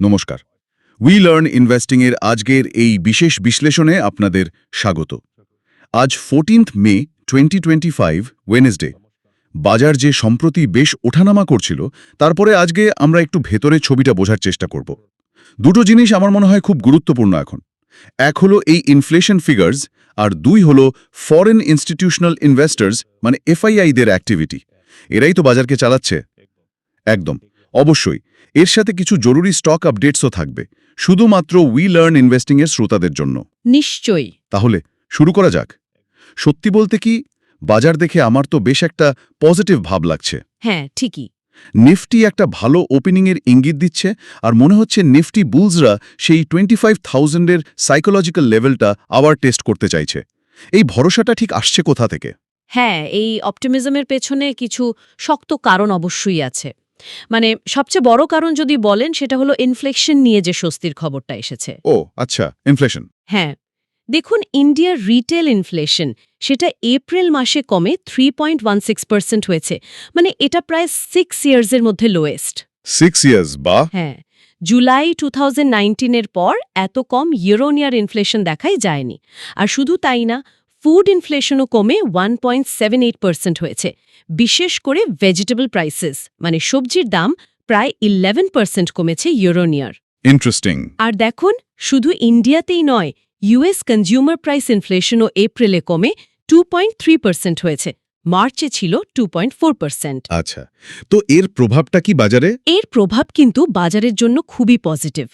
নমস্কার। We learn investing এর আজকের এই বিশেষ বিশ্লেষণে আপনাদের স্বাগত। আজ fourteenth May twenty twenty five Wednesday বাজার যে সম্প্রতি বেশ ওঠানামা করছিল, তারপরে আজকে আমরা একটু ভেতরে ছবিটা বোঝার চেষ্টা করব। দুটো জিনিস আমার মনে হয় খুব গুরুত্বপূর্ণ এখন। এক হলো এই ইনফ্লেশন ফিগার্স আর দুই হলো ফরেন ইনস্টিটিউশনাল ইনভেস্টর্স মানে এফআইআইদের অ্যাক্টিভিটি এরাই তো বাজারকে চালাচ্ছে। একদম। অবশ্যই এর সাথে কিছু জরুরি স্টক আপডেটসও থাকবে শুধুমাত্র উই লার্ন ইনভেস্টিং এর শ্রোতাদের জন্য। নিশ্চয়ই। তাহলে শুরু করা যাক। সত্যি বলতে কি বাজার দেখে আমার তো বেশ একটা পজিটিভ ভাব লাগছে। হ্যাঁ ঠিকই। নিফটি একটা ভালো ওপেনিংয়ের ইঙ্গিত দিচ্ছে আর মনে হচ্ছে নিফটি বুলসরা সেই টোয়েন্টি ফাইভ থাউজেন্ডের সাইকোলজিক্যাল লেভেলটা আবার টেস্ট করতে চাইছে। এই ভরসাটা ঠিক আসছে কোথা থেকে? হ্যাঁ এই অপটিমিজমের পেছনে কিছু শক্ত কারণ অবশ্যই আছে। মানে সবচেয়ে বড় কারণ যদি বলেন সেটা হলো ইনফ্লেকশন নিয়ে যে স্বস্তির খবরটা এসেছে। ও আচ্ছা ইনফ্লেশন হ্যাঁ দেখুন ইন্ডিয়ার রিটেল ইনফ্লেশন সেটা এপ্রিল মাসে কমে three point one six percent হয়েছে। মানে এটা প্রায় সিক্স ইয়ার্সের মধ্যে লোয়েস্ট সিক্স ইয়ার্স বা হ্যাঁ জুলাই টু থাউজেন্ড নাইনটিনের পর এত কম ইউরোনিয়ার ইনফ্লেশন দেখাই যায়নি। আর শুধু তাই না ফুড ইনফ্লেশনও কমে one point seven eight percent হয়েছে বিশেষ করে ভেজিটেবল প্রাইসেস মানে সবজির দাম প্রায় ইলেভেন পার্সেন্ট কমেছে ইউরোনিয়ার ইন্টারেস্টিং আর দেখুন শুধু ইন্ডিয়াতেই নয় ইউএস কনজিউমার প্রাইস ইনফ্লেশনও এপ্রিলে কমে টু পয়েন্ট থ্রি পার্সেন্ট হয়েছে মার্চে ছিল টু পয়েন্ট ফোর পার্সেন্ট আচ্ছা তো এর প্রভাবটা কি বাজারে? এর প্রভাব কিন্তু বাজারের জন্য খুবই পজিটিভ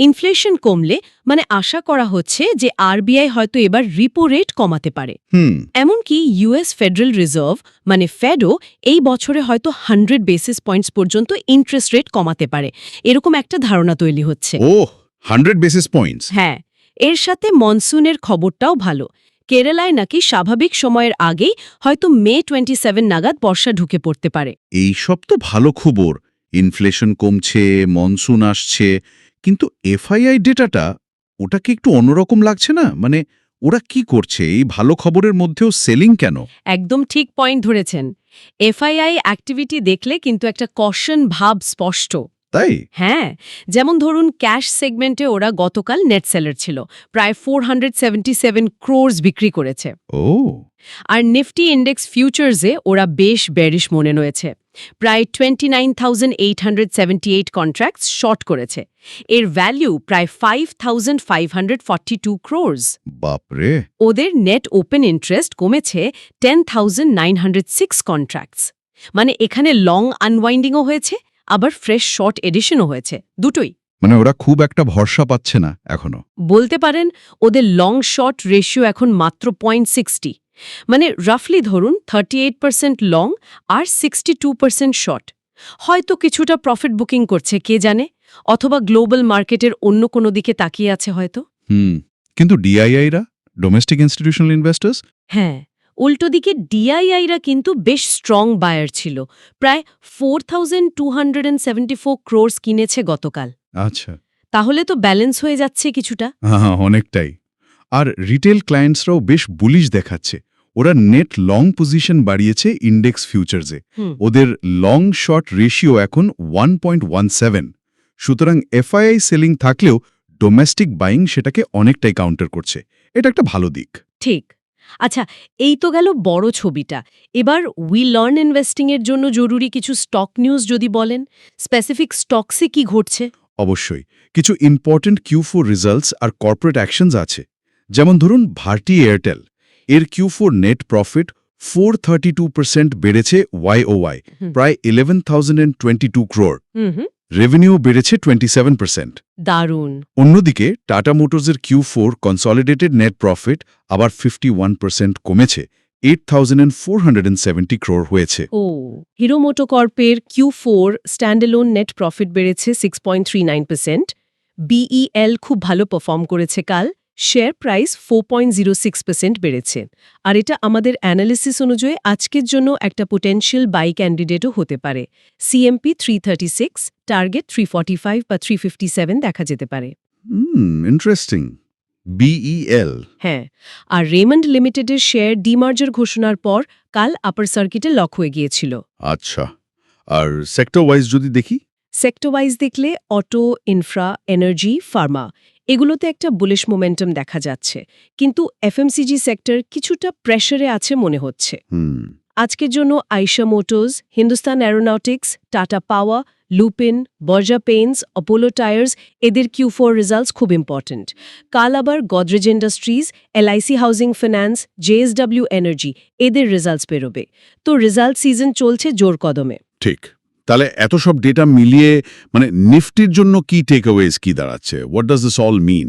ইনফ্লেশন কমলে মানে আশা করা হচ্ছে যে আরবিআই হয়তো এবার রিপো রেট কমাতে পারে। হুম। এমনকি ইউএস ফেডারেল রিজার্ভ মানে ফেডও এই বছরে হয়তো হান্ড্রেড বেসিস পয়েন্টস পর্যন্ত ইন্টারেস্ট রেট কমাতে পারে। এরকম একটা ধারণা তৈরি হচ্ছে। ও হান্ড্রেড বেসিস পয়েন্টস। হ্যাঁ এর সাথে মনসুনের খবরটাও ভালো। কেরালায় নাকি স্বাভাবিক সময়ের আগেই হয়তো মে টোয়েন্টি সেভেন নাগাদ বর্ষা ঢুকে পড়তে পারে। এইসব তো ভালো খবর। ইনফ্লেশন কমছে মনসুন আসছে কিন্তু এফআইআই ডেটাটা ওটা কি একটু অন্যরকম লাগছে না? মানে ওরা কি করছে? এই ভালো খবরের মধ্যেও সেলিং কেন? একদম ঠিক পয়েন্ট ধরেছেন। এফআইআই অ্যাক্টিভিটি দেখলে কিন্তু একটা কশন ভাব স্পষ্ট। তাই? হ্যাঁ যেমন ধরুন ক্যাশ সেগমেন্টে ওরা গতকাল নেট সেলার ছিল। প্রায় four hundred seventy seven crores বিক্রি করেছে। ও। আর নিফটি ইন্ডেক্স ফিউচার্সে ওরা বেশ বেরিশ মনে রয়েছে। প্রায় twenty nine thousand eight hundred seventy eight contracts short করেছে। এর ভ্যালিউ প্রায় five thousand five hundred forty two crores বাপরে। ওদের নেট ওপেন ইন্টারেস্ট কমেছে ten thousand nine hundred six contracts মানে এখানে লং আনওয়াইন্ডিংও হয়েছে আবার ফ্রেশ শর্ট এডিশনও হয়েছে। দুটোই। মানে ওরা খুব একটা ভরসা পাচ্ছে না এখনও। বলতে পারেন ওদের লং শর্ট রেশিও এখন মাত্র পয়েন্ট সিক্সটি মানে রাফলি ধরুন থার্টি এইট পার্সেন্ট লং আর সিক্সটি টু পার্সেন্ট শর্ট হয়তো কিছুটা প্রফিট বুকিং করছে কে জানে? অথবা গ্লোবাল মার্কেটের অন্য কোনো দিকে তাকিয়ে আছে হয়তো? হুম কিন্তু ডিআইআইরা ডোমেস্টিক ইনস্টিটিউশনাল ইনভেস্টার্স হ্যাঁ উল্টো দিকে ডিআইআইরা কিন্তু বেশ স্ট্রং বায়ার ছিল। প্রায় four thousand two hundred seventy four crores কিনেছে গতকাল। আচ্ছা। তাহলে তো ব্যালেন্স হয়ে যাচ্ছে কিছুটা। হ্যাঁ অনেকটাই। আর রিটেল ক্লায়েন্টসরাও বেশ বুলিশ দেখাচ্ছে। ওরা নেট লং পজিশন বাড়িয়েছে ইন্ডেক্স ফিউচার্সে ওদের লং শর্ট রেশিও এখন ওয়ান পয়েন্ট ওয়ান সেভেন সুতরাং এফআইআই সেলিং থাকলেও ডোমেস্টিক বাইং সেটাকে অনেকটাই কাউন্টার করছে। এটা একটা ভালো দিক। ঠিক। আচ্ছা এই তো গেল বড় ছবিটা। এবার উই লার্ন ইনভেস্টিংয়ের জন্য জরুরি কিছু স্টক নিউজ যদি বলেন। স্পেসিফিক স্টকসে কি ঘটছে? অবশ্যই। কিছু ইম্পর্ট্যান্ট কিউ ফোর রিজাল্টস আর কর্পোরেট অ্যাকশনস আছে। যেমন ধরুন ভারতী এয়ারটেল এর Q four net profit four thirty two percent বেড়েছে ওয়াইওয়াই হুম। প্রায় eleven thousand and twenty two crore revenue বেড়েছে টোয়েন্টি সেভেন পার্সেন্ট দারুণ। অন্যদিকে Tata মোটরসের Q four consolidated net profit আবার ফিফটি ওয়ান পার্সেন্ট কমেছে eight thousand four hundred and seventy crore হয়েছে। ও hero মোটোকর্পের Q four standalone net profit বেড়েছে six point three nine percent BEL খুব ভালো পারফর্ম করেছে কাল। শেয়ার প্রাইস ফোর বেড়েছে। আর এটা আমাদের অ্যানালিসিস অনুযায়ী আজকের জন্য একটা পোটেনশিয়াল বাই ক্যান্ডিডেটও হতে পারে। সিএমপি থ্রি টার্গেট থ্রি বা থ্রি দেখা যেতে পারে। ইন্টারেস্টিং বিইএল হ্যাঁ আর রেমন্ড লিমিটেডের শেয়ার ডিমার্জার ঘোষণার পর কাল আপার সার্কিটে লক হয়ে গিয়েছিল। আচ্ছা আর সেক্টর ওয়াইজ যদি দেখি? সেক্টর ওয়াইজ দেখলে অটো ইনফ্রা এনার্জি ফার্মা এগুলোতে একটা বুলিশ মোমেন্টাম দেখা যাচ্ছে। কিন্তু এফএমসিজি সেক্টর কিছুটা প্রেশারে আছে মনে হচ্ছে। আজকের জন্য Eicher motors Hindustan aeronautics Tata power Lupin Berger paints Apollo tyres এদের কিউ ফোর রেজাল্টস খুব ইম্পর্ট্যান্ট কাল আবার Godrej Industries LIC Housing Finance JSW Energy এদের রেজাল্টস বেরোবে। তো রেজাল্ট সিজন চলছে জোর কদমে। ঠিক। তাহলে এত সব ডেটা মিলিয়ে মানে নিফটির জন্য কি টেক অ্যাওয়েজ কি দাঁড়াচ্ছে? What does this all mean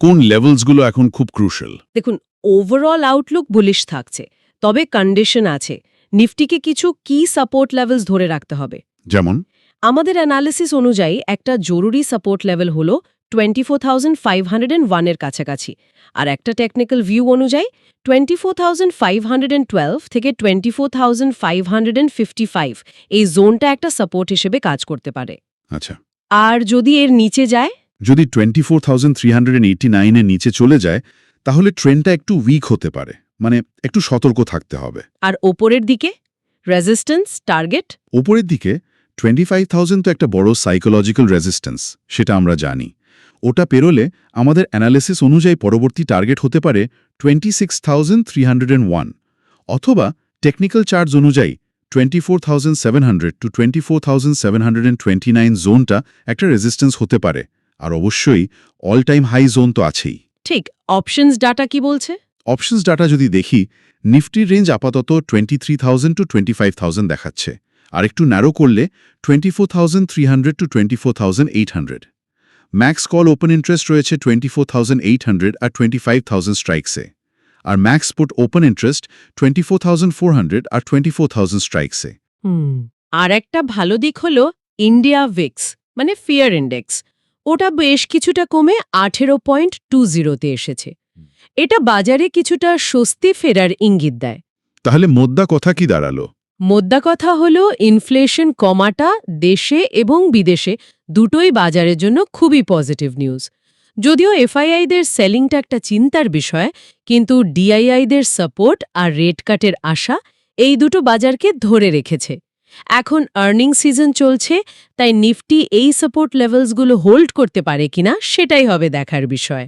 কোন লেভেলসগুলো এখন খুব ক্রুশাল দেখুন ওভারঅল আউটলুক বুলিশ থাকছে তবে কন্ডিশন আছে। নিফটিকে কিছু কি সাপোর্ট লেভেলস ধরে রাখতে হবে। যেমন? আমাদের অ্যানালিসিস অনুযায়ী একটা জরুরি সাপোর্ট লেভেল হল twenty four thousand five hundred and ওয়ানের কাছাকাছি। আর একটা টেকনিক্যাল ভিউ অনুযায়ী twenty four thousand five hundred and twelve থেকে twenty four thousand five hundred and fifty five এই জোনটা একটা সাপোর্ট হিসেবে কাজ করতে পারে। আচ্ছা। আর যদি এর নিচে যায়? যদি twenty four thousand three hundred eighty নাইনের নিচে চলে যায় তাহলে ট্রেনটা একটু উইক হতে পারে। মানে একটু সতর্ক থাকতে হবে। আর ওপরের দিকে? রেজিস্ট্যান্স টার্গেট ওপরের দিকে টোয়েন্টি ফাইভ থাউজেন্ড তো একটা বড় সাইকোলজিক্যাল রেজিস্ট্যান্স সেটা আমরা জানি। ওটা পেরোলে আমাদের অ্যানালিসিস অনুযায়ী পরবর্তী টার্গেট হতে পারে টোয়েন্টি অথবা টেকনিক্যাল চার্জ অনুযায়ী টোয়েন্টি টু টোয়েন্টি জোনটা একটা রেজিস্ট্যান্স হতে পারে। আর অবশ্যই অল টাইম হাই জোন তো আছেই। ঠিক অপশনস ডাটা কি বলছে? অপশনস ডাটা যদি দেখি নিফটির রেঞ্জ আপাতত twenty three thousand two twenty দেখাচ্ছে। আর একটু ন্যারো করলে twenty four thousand three hundred two twenty max call open interest রয়েছে twenty four thousand eight hundred আর টোয়েন্টি ফাইভ থাউজেন্ড স্ট্রাইকসে আর max put open interest twenty four thousand four hundred আর twenty four thousand স্ট্রাইকসে আর একটা ভালো দিক হল India VIX মানে fear index ওটা বেশ কিছুটা কমে আঠেরো পয়েন্ট টু জিরোতে এসেছে। এটা বাজারে কিছুটা স্বস্তি ফেরার ইঙ্গিত দেয়। তাহলে মোদ্দা কথা কি দাঁড়াল? মোদ্দা কথা হল ইনফ্লেশন কমাটা দেশে এবং বিদেশে দুটোই বাজারের জন্য খুবই পজিটিভ নিউজ যদিও এফআইআইদের সেলিংটা একটা চিন্তার বিষয়, কিন্তু ডিআইআইদের সাপোর্ট আর রেট কাটের আশা এই দুটো বাজারকে ধরে রেখেছে। এখন আর্নিং সিজন চলছে, তাই নিফটি এই সাপোর্ট লেভেলসগুলো হোল্ড করতে পারে কিনা সেটাই হবে দেখার বিষয়।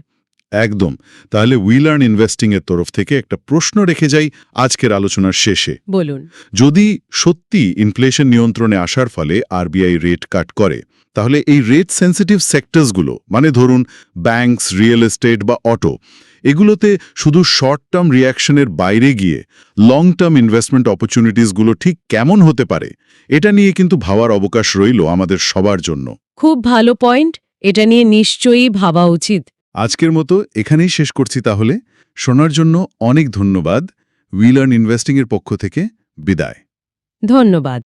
একদম। তাহলে উইলার্ন ইনভেস্টিং এর তরফ থেকে একটা প্রশ্ন রেখে যাই আজকের আলোচনার শেষে। বলুন। যদি সত্যি ইনফ্লেশন নিয়ন্ত্রণে আসার ফলে আরবিআই রেট কাট করে তাহলে এই রেট সেন্সিটিভ সেক্টরসগুলো মানে ধরুন ব্যাংকস রিয়েল এস্টেট বা অটো এগুলোতে শুধু শর্ট টার্ম রিয়াকশনের বাইরে গিয়ে লং টার্ম ইনভেস্টমেন্ট অপরচুনিটিসগুলো ঠিক কেমন হতে পারে এটা নিয়ে কিন্তু ভাবার অবকাশ রইল আমাদের সবার জন্য। খুব ভালো পয়েন্ট এটা নিয়ে নিশ্চয়ই ভাবা উচিত। আজকের মতো এখানেই শেষ করছি তাহলে। শোনার জন্য অনেক ধন্যবাদ। উইলার্ন ইনভেস্টিংয়ের পক্ষ থেকে বিদায়। ধন্যবাদ।